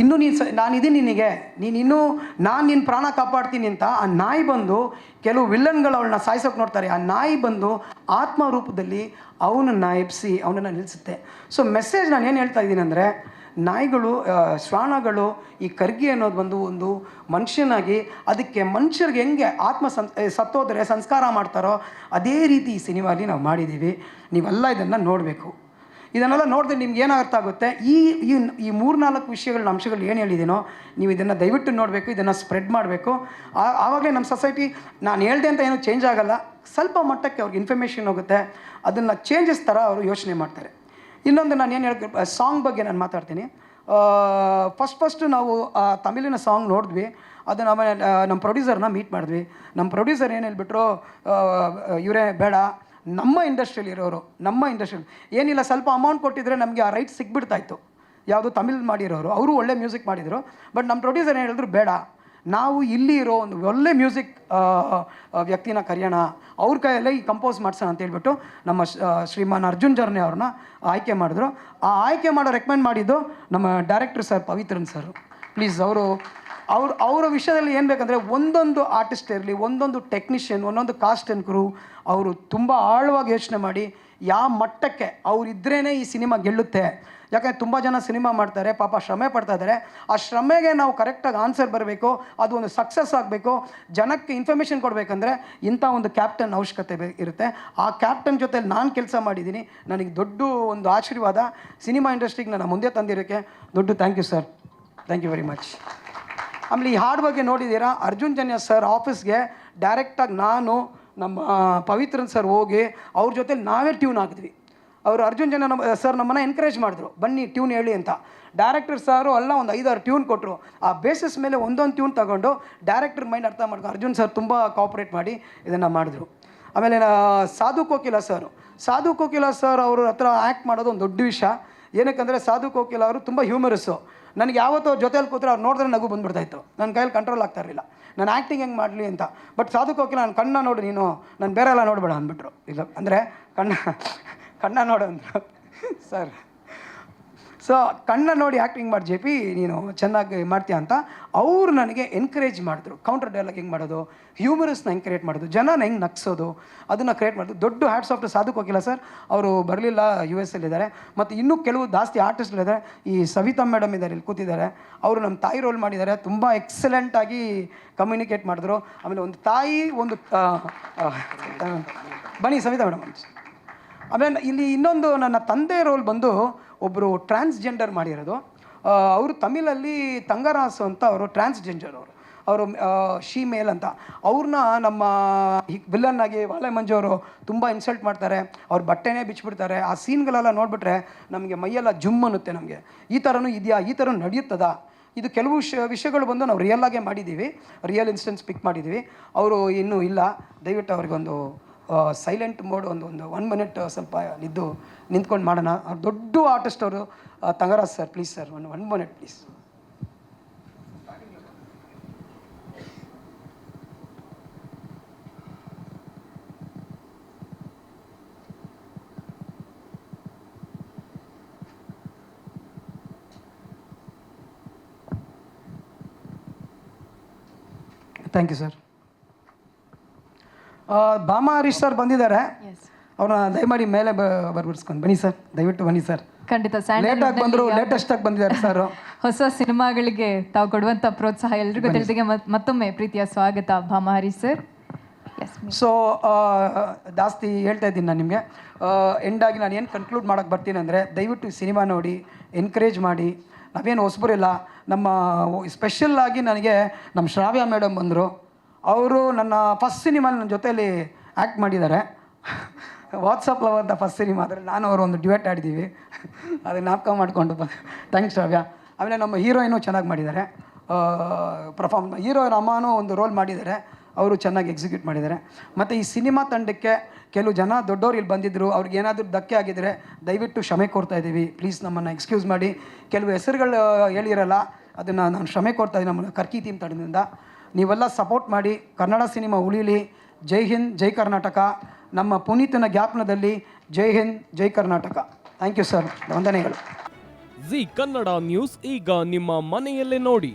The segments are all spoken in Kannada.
ಇನ್ನೂ ನೀನು ಸ ನಾನಿದ್ದೀನಿ ನಿನಗೆ. ನೀನು ಇನ್ನೂ ನಾನು ನಿನ್ನ ಪ್ರಾಣ ಕಾಪಾಡ್ತೀನಿ ಅಂತ ಆ ನಾಯಿ ಬಂದು ಕೆಲವು ವಿಲ್ಲನ್ಗಳು ಅವಳನ್ನ ಸಾಯಿಸೋಕೆ ನೋಡ್ತಾರೆ. ಆ ನಾಯಿ ಬಂದು ಆತ್ಮ ರೂಪದಲ್ಲಿ ಅವನನ್ನು ಎಬ್ಸಿ, ಅವನನ್ನು ನಿಲ್ಲಿಸುತ್ತೆ ಸೊ ಮೆಸೇಜ್ ನಾನು ಏನು ಹೇಳ್ತಾ ಇದ್ದೀನಿ ಅಂದರೆ, ನಾಯಿಗಳು ಶ್ವಾನಗಳು ಈ ಕರ್ಗಿ ಅನ್ನೋದು ಬಂದು ಒಂದು ಮನುಷ್ಯನಾಗಿ ಅದಕ್ಕೆ ಮನುಷ್ಯರಿಗೆ ಹೆಂಗೆ ಆತ್ಮ ಸಂ ಸತ್ತೋದ್ರೆ ಸಂಸ್ಕಾರ ಮಾಡ್ತಾರೋ ಅದೇ ರೀತಿ ಈ ಸಿನಿಮಾಲಿ ನಾವು ಮಾಡಿದ್ದೀವಿ ನೀವೆಲ್ಲ ಇದನ್ನು ನೋಡಬೇಕು. ಇದನ್ನೆಲ್ಲ ನೋಡಿದ್ರೆ ನಿಮ್ಗೆ ಏನು ಅರ್ಥ ಆಗುತ್ತೆ? ಈ ಈ ಮೂರು ಮೂರ್ನಾಲ್ಕು ವಿಷಯಗಳ ಅಂಶಗಳು ಏನು ಹೇಳಿದ್ದೀನೋ ನೀವು ಇದನ್ನು ದಯವಿಟ್ಟು ನೋಡಬೇಕು, ಇದನ್ನು ಸ್ಪ್ರೆಡ್ ಮಾಡಬೇಕು. ಆವಾಗಲೇ ನಮ್ಮ ಸೊಸೈಟಿ ನಾನು ಹೇಳ್ದೆ ಅಂತ ಏನು ಚೇಂಜ್ ಆಗೋಲ್ಲ. ಸ್ವಲ್ಪ ಮಟ್ಟಕ್ಕೆ ಅವ್ರಿಗೆ ಇನ್ಫಾರ್ಮೇಷನ್ ಹೋಗುತ್ತೆ. ಅದನ್ನು ಚೇಂಜಸ್ ಥರ ಅವರು ಯೋಚನೆ ಮಾಡ್ತಾರೆ. ಇನ್ನೊಂದು ನಾನು ಏನು ಹೇಳ್ತೀನಿ ಸಾಂಗ್ ಬಗ್ಗೆ ನಾನು ಮಾತಾಡ್ತೀನಿ. ಫಸ್ಟ್ ಫಸ್ಟು ನಾವು, ಆ, ತಮಿಳಿನ ಸಾಂಗ್ ನೋಡಿದ್ವಿ. ಅದು ನಮ್ಮ ನಮ್ಮ ಪ್ರೊಡ್ಯೂಸರ್ನ ಮೀಟ್ ಮಾಡಿದ್ವಿ. ನಮ್ಮ ಪ್ರೊಡ್ಯೂಸರ್ ಏನು ಹೇಳ್ಬಿಟ್ರು ಇವರೇ ಬೇಡ ನಮ್ಮ ಇಂಡಸ್ಟ್ರಿಯಲ್ಲಿ ಇರೋರು, ನಮ್ಮ ಇಂಡಸ್ಟ್ರಿಯಲ್ಲಿ ಏನಿಲ್ಲ, ಸ್ವಲ್ಪ ಅಮೌಂಟ್ ಕೊಟ್ಟಿದ್ರೆ ನಮಗೆ ಆ ರೈಟ್ ಸಿಕ್ಬಿಡ್ತಾಯಿತ್ತು ಯಾವುದು ತಮಿಳ್ ಮಾಡಿರೋರು, ಅವರು ಒಳ್ಳೆ ಮ್ಯೂಸಿಕ್ ಮಾಡಿದರು ಬಟ್ ನಮ್ಮ ಪ್ರೊಡ್ಯೂಸರ್ ಏನು ಹೇಳಿದ್ರು, ಬೇಡ, ನಾವು ಇಲ್ಲಿ ಇರೋ ಒಂದು ಒಳ್ಳೆ ಮ್ಯೂಸಿಕ್ ವ್ಯಕ್ತಿನ ಕರೆಯೋಣ. ಅವ್ರ ಕೈಯಲ್ಲೇ ಈ ಕಂಪೋಸ್ ಮಾಡ್ಸೋಣ ಅಂತ ಹೇಳ್ಬಿಟ್ಟು ನಮ್ಮ ಶ್ರೀ- ಶ್ರೀಮಾನ್ ಅರ್ಜುನ್ ಜರ್ನೆ ಅವ್ರನ್ನ ಆಯ್ಕೆ ಮಾಡಿದ್ರು. ಆ ಆಯ್ಕೆ ಮಾಡೋ ರೆಕಮೆಂಡ್ ಮಾಡಿದ್ದು ನಮ್ಮ director sir Pavithran sir. Please ಅವರು ಅವ್ರ, ಅವರ ವಿಷಯದಲ್ಲಿ ಏನು ಬೇಕಂದರೆ ಒಂದೊಂದು ಆರ್ಟಿಸ್ಟ್ ಇರಲಿ, ಒಂದೊಂದು ಟೆಕ್ನಿಷಿಯನ್ ಒಂದೊಂದು ಕಾಸ್ಟ್ ಅಂಡ್ ಕ್ರೂ ಅವರು ತುಂಬ ಆಳವಾಗಿ ಯೋಚನೆ ಮಾಡಿ ಯಾವ ಮಟ್ಟಕ್ಕೆ ಅವರಿದ್ರೇ ಈ ಸಿನಿಮಾ ಗೆಲ್ಲುತ್ತೆ. ಯಾಕಂದರೆ ತುಂಬ ಜನ ಸಿನಿಮಾ ಮಾಡ್ತಾರೆ, ಪಾಪ ಶ್ರಮೆ ಪಡ್ತಾ ಇದ್ದಾರೆ ಆ ಶ್ರಮೆಗೆ ನಾವು ಕರೆಕ್ಟಾಗಿ ಆನ್ಸರ್ ಬರಬೇಕು, ಅದು ಒಂದು ಸಕ್ಸಸ್ ಆಗಬೇಕು. ಜನಕ್ಕೆ ಇನ್ಫಾರ್ಮೇಷನ್ ಕೊಡಬೇಕಂದ್ರೆ ಇಂಥ ಒಂದು ಕ್ಯಾಪ್ಟನ್ ಅವಶ್ಯಕತೆ ಇರುತ್ತೆ. ಆ ಕ್ಯಾಪ್ಟನ್ ಜೊತೆ ನಾನು ಕೆಲಸ ಮಾಡಿದ್ದೀನಿ ನನಗೆ ದೊಡ್ಡ ಒಂದು ಆಶೀರ್ವಾದ. ಸಿನಿಮಾ ಇಂಡಸ್ಟ್ರಿಗೆ ನನ್ನ ಮುಂದೆ ತಂದಿರೋಕ್ಕೆ ದೊಡ್ಡ thank you sir thank you very much ಆಮೇಲೆ ಈ ಹಾಡು ಬಗ್ಗೆ ನೋಡಿದ್ದೀರಾ? ಅರ್ಜುನ್ ಜನ್ಯ ಸರ್ ಆಫೀಸ್ಗೆ ಡೈರೆಕ್ಟಾಗಿ ನಾನು, ನಮ್ಮ ಪವಿತ್ರನ್ ಸರ್ ಹೋಗಿ ಅವ್ರ ಜೊತೆ ನಾವೇ ಟ್ಯೂನ್ ಹಾಕಿದ್ವಿ. ಅವರು ಅರ್ಜುನ್ ಜನ ನಮ್ಮ ಸರ್ ನಮ್ಮನ್ನು ಎನ್ಕರೇಜ್ ಮಾಡಿದ್ರು, ಬನ್ನಿ ಟ್ಯೂನ್ ಹೇಳಿ ಅಂತ. ಡೈರೆಕ್ಟರ್ ಸಾರು ಎಲ್ಲ ಒಂದು ಐದಾರು ಟ್ಯೂನ್ ಕೊಟ್ಟರು ಆ ಬೇಸಿಸ್ ಮೇಲೆ ಒಂದೊಂದು ಟ್ಯೂನ್ ತಗೊಂಡು ಡೈರೆಕ್ಟರ್ ಮೈಂಡ್ ಅರ್ಥ ಮಾಡ್ಕೊಂಡು ಅರ್ಜುನ್ ಸರ್ ತುಂಬ ಕಾಪ್ರೇಟ್ ಮಾಡಿ ಇದನ್ನು ಮಾಡಿದ್ರು. ಆಮೇಲೆ ಸಾಧು ಕೋಕಿಲ ಸರ್. ಸಾಧು ಕೋಕಿಲ ಸರ್ ಅವ್ರ ಹತ್ರ ಆ್ಯಕ್ಟ್ ಮಾಡೋದು ಒಂದು ದೊಡ್ಡ ವಿಷಯ. ಏನಕ್ಕಂದರೆ ಸಾಧು ಕೋಕಿಲ ಅವರು ತುಂಬ ಹ್ಯೂಮರಸ್ಸು ನನಗೆ ಯಾವತ್ತೋ ಜೊತೆಲಿ ಕೂತ್ರೆ ಅವ್ರು ನೋಡಿದ್ರೆ ನಗು ಬಂದ್ಬಿಡ್ತಾಯಿತ್ತು. ನನ್ನ ಕೈಯಲ್ಲಿ ಕಂಟ್ರೋಲ್ ಆಗ್ತಾ ಇರಲಿಲ್ಲ. ನಾನು ಆ್ಯಕ್ಟಿಂಗ್ ಹೆಂಗೆ ಮಾಡಲಿ ಅಂತ. ಬಟ್ ಸಾಧು ಕೋಕಿಲ ನಾನು ಕಣ್ಣ ನೋಡು ನೀನು, ನಾನು ಬೇರೆ ಎಲ್ಲ ನೋಡಬೇಡ ಅಂದ್ಬಿಟ್ರು. ಇಲ್ಲ, ಅಂದರೆ ಕಣ್ಣ ಕಣ್ಣ ನೋಡು ಅಂದರು. ಸರ್ ಸೊ ಕಣ್ಣ ನೋಡಿ ಆ್ಯಕ್ಟಿಂಗ್ ಮಾಡಿ ಜೆ ಪಿ ನೀನು ಚೆನ್ನಾಗಿ ಮಾಡ್ತೀಯ ಅಂತ, ಅವರು ನನಗೆ ಎನ್ಕರೇಜ್ ಮಾಡಿದ್ರು. ಕೌಂಟರ್ ಡೈಲಾಗ್ ಹೆಂಗೆ ಮಾಡೋದು? ಹ್ಯೂಮರಸ್ನ ಹೆಂಗೆ ಕ್ರಿಯೇಟ್ ಮಾಡೋದು. ಜನನ ಹೆಂಗೆ ನಗ್ಸೋದು? ಅದನ್ನು ಕ್ರಿಯೇಟ್ ಮಾಡೋದು. ದೊಡ್ಡ ಹ್ಯಾಟ್ಸ್ ಆಫ್ ಸಾಧು ಹೋಗಿಲ್ಲ ಸರ್ ಅವರು ಬರಲಿಲ್ಲ ಯು ಎಸ್ ಇದ್ದಾರೆ ಮತ್ತು ಇನ್ನೂ ಕೆಲವು ಜಾಸ್ತಿ ಆರ್ಟಿಸ್ಟ್ಗಳಿದ್ದಾರೆ ಈ ಸವಿತಾ ಮೇಡಮ್ ಇದ್ದಾರೆ ಇಲ್ಲಿ ಕೂತಿದ್ದಾರೆ. ಅವರು ನಮ್ಮ ತಾಯಿ ರೋಲ್ ಮಾಡಿದ್ದಾರೆ. ತುಂಬ ಎಕ್ಸಲೆಂಟಾಗಿ ಕಮ್ಯುನಿಕೇಟ್ ಮಾಡಿದ್ರು. ಆಮೇಲೆ ಒಂದು ತಾಯಿ, ಒಂದು ಬನ್ನಿ ಸವಿತಾ ಮೇಡಮ್ ಆಮೇಲೆ ಇಲ್ಲಿ ಇನ್ನೊಂದು ನನ್ನ ತಂದೆ ರೋಲ್ ಬಂದು ಒಬ್ಬರು ಟ್ರಾನ್ಸ್ಜೆಂಡರ್ ಮಾಡಿರೋದು. ಅವರು ತಮಿಳಲ್ಲಿ ತಂಗರಾಸು ಅಂತ ಅವರು ಟ್ರಾನ್ಸ್ಜೆಂಡರ್ ಅವರು. ಅವರು ಶಿ ಮೇಲ್ ಅಂತ. ಅವ್ರನ್ನ ನಮ್ಮ ವಿಲನ್ ಆಗಿ ವಾಲೆ ಮಂಜು ಅವರು ತುಂಬ ಇನ್ಸಲ್ಟ್ ಮಾಡ್ತಾರೆ. ಅವ್ರ ಬಟ್ಟೆನೇ ಬಿಚ್ಚಿಬಿಡ್ತಾರೆ ಆ ಸೀನ್ಗಳೆಲ್ಲ ನೋಡಿಬಿಟ್ರೆ ನಮಗೆ ಮೈಯೆಲ್ಲ ಜುಮ್ ಅನ್ನುತ್ತೆ ನಮಗೆ. ಈ ಥರನೂ ಇದೆಯಾ? ಈ ಥರ ನಡೆಯುತ್ತದಾ? ಇದು ಕೆಲವು ವಿಷಯ ವಿಷಯಗಳು ಬಂದು ನಾವು ರಿಯಲ್ ಆಗೇ ಮಾಡಿದ್ದೀವಿ. ರಿಯಲ್ ಇನ್ಸ್ಟೆನ್ಸ್ ಪಿಕ್ ಮಾಡಿದ್ದೀವಿ. ಅವರು ಇನ್ನೂ ಇಲ್ಲ. ದಯವಿಟ್ಟು ಅವ್ರಿಗೊಂದು ಸೈಲೆಂಟ್ ಮೋಡ್ ಒಂದು ಒಂದು ಒನ್ ಮಿನಿಟ್ ಸ್ವಲ್ಪ ನಿದ್ದು ನಿಂತ್ಕೊಂಡು ಮಾಡೋಣ. ಅವ್ರು ದೊಡ್ಡ ಆರ್ಟಿಸ್ಟ್ ಅವರು Thangaraj sir please sir one one minute please thank you sir Bhama Harish sir ಬಂದಿದ್ದಾರೆ. ಅವ್ರನ್ನ ದಯಮಾಡಿ ಮೇಲೆ ಬರ್ಬಿಡ್ಸ್ಕೊಂಡು. ಬನ್ನಿ ಸರ್ ದಯವಿಟ್ಟು ಬನ್ನಿ ಸರ್. ಖಂಡಿತ ಲೇಟ್ ಆಗಿ ಬಂದರು ಲೇಟೆಸ್ಟ್ ಆಗಿ ಬಂದಿದ್ದಾರೆ ಸರ್ ಹೊಸ ಸಿನಿಮಾಗಳಿಗೆ ತಾವು ಕೊಡುವಂತ ಪ್ರೋತ್ಸಾಹ ಎಲ್ರಿಗೂ ತಿಳಿದಿಗೆ ಮತ್ತೊಮ್ಮೆ ಪ್ರೀತಿಯ ಸ್ವಾಗತ ಭಾಮಹರಿ ಸರ್. ಎಸ್ ಸೊ ಜಾಸ್ತಿ ಹೇಳ್ತಾ ಇದ್ದೀನಿ ನಾನು ನಿಮಗೆ. ಎಂಡಾಗಿ ನಾನು ಏನು ಕನ್ಕ್ಲೂಡ್ ಮಾಡೋಕ್ಕೆ ಬರ್ತೀನಿ ಅಂದರೆ ದಯವಿಟ್ಟು ಸಿನಿಮಾ ನೋಡಿ ಎನ್ಕರೇಜ್ ಮಾಡಿ. ನಾವೇನು ಹೊಸಬರಿಲ್ಲ. ನಮ್ಮ ಸ್ಪೆಷಲ್ಲಾಗಿ ನನಗೆ ನಮ್ಮ ಶ್ರಾವ್ಯ ಮೇಡಮ್ ಬಂದರು. ಅವರು ನನ್ನ ಫಸ್ಟ್ ಸಿನಿಮಾ ನನ್ನ ಜೊತೆಯಲ್ಲಿ ಆ್ಯಕ್ಟ್ ಮಾಡಿದ್ದಾರೆ. ವಾಟ್ಸಪ್ ಲವ್ ಅಂತ ಫಸ್ಟ್ ಸಿನಿಮಾ ಆದರೆ ನಾನು ಅವರು ಒಂದು ಡಿವೇಟ್ ಆಡಿದ್ದೀವಿ. ಅದನ್ನ ಜ್ಞಾಪಕ ಮಾಡಿಕೊಂಡು ಥ್ಯಾಂಕ್ಸ್ ಶ್ರಾವ್ಯ. ಆಮೇಲೆ ನಮ್ಮ ಹೀರೋಯಿನು ಚೆನ್ನಾಗಿ ಮಾಡಿದ್ದಾರೆ. ಪರ್ಫಾರ್ಮ್ ಹೀರೋ ಅಮ್ಮನೂ ಒಂದು ರೋಲ್ ಮಾಡಿದ್ದಾರೆ. ಅವರು ಚೆನ್ನಾಗಿ ಎಕ್ಸಿಕ್ಯೂಟ್ ಮಾಡಿದ್ದಾರೆ. ಮತ್ತು ಈ ಸಿನಿಮಾ ತಂಡಕ್ಕೆ ಕೆಲವು ಜನ ದೊಡ್ಡವ್ರು ಇಲ್ಲಿ ಬಂದಿದ್ದರು ಅವ್ರಿಗೆ ಏನಾದರೂ ಧಕ್ಕೆ ಆಗಿದ್ದರೆ ದಯವಿಟ್ಟು ಕ್ಷಮೆ ಕೋರ್ತಾ ಇದ್ದೀವಿ. ಪ್ಲೀಸ್ ನಮ್ಮನ್ನು ಎಕ್ಸ್ಕ್ಯೂಸ್ ಮಾಡಿ. ಕೆಲವು ಹೆಸರುಗಳು ಹೇಳಿರಲ್ಲ, ಅದನ್ನು ನಾನು ಕ್ಷಮೆ ಕೋರ್ತಾ ಇದ್ದೀನಿ. ನಮ್ಮ ಕರ್ಕಿ ಟೀಮ್ ತಂಡದಿಂದ. ನೀವೆಲ್ಲ ಸಪೋರ್ಟ್ ಮಾಡಿ ಕನ್ನಡ ಸಿನಿಮಾ ಉಳಿಲಿ. ಜೈ ಹಿಂದ್ ಜೈ ಕರ್ನಾಟಕ. ನಮ್ಮ ಪುನೀತನ ಜ್ಞಾಪನದಲ್ಲಿ ಜೈ ಹಿಂದ್ ಜೈ ಕರ್ನಾಟಕ. ಥ್ಯಾಂಕ್ ಯು ಸರ್ ವಂದನೆಗಳು. ಜಿ ಕನ್ನಡ ನ್ಯೂಸ್ ಈಗ ನಿಮ್ಮ ಮನೆಯಲ್ಲೇ ನೋಡಿ.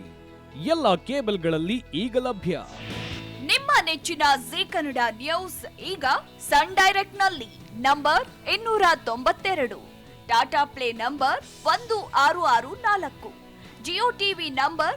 ಎಲ್ಲ ಕೇಬಲ್ಗಳಲ್ಲಿ ಈಗ ಲಭ್ಯ. ನಿಮ್ಮ ನೆಚ್ಚಿನ ಜಿ ಕನ್ನಡ ನ್ಯೂಸ್ ಈಗ ಸನ್ ಡೈರೆಕ್ಟ್ನಲ್ಲಿ ನಂಬರ್ ಇನ್ನೂರ ತೊಂಬತ್ತೆರಡು. ಟಾಟಾ ಪ್ಲೇ ನಂಬರ್ ಒಂದು ಆರು ಆರು ನಾಲ್ಕು. Jio TV number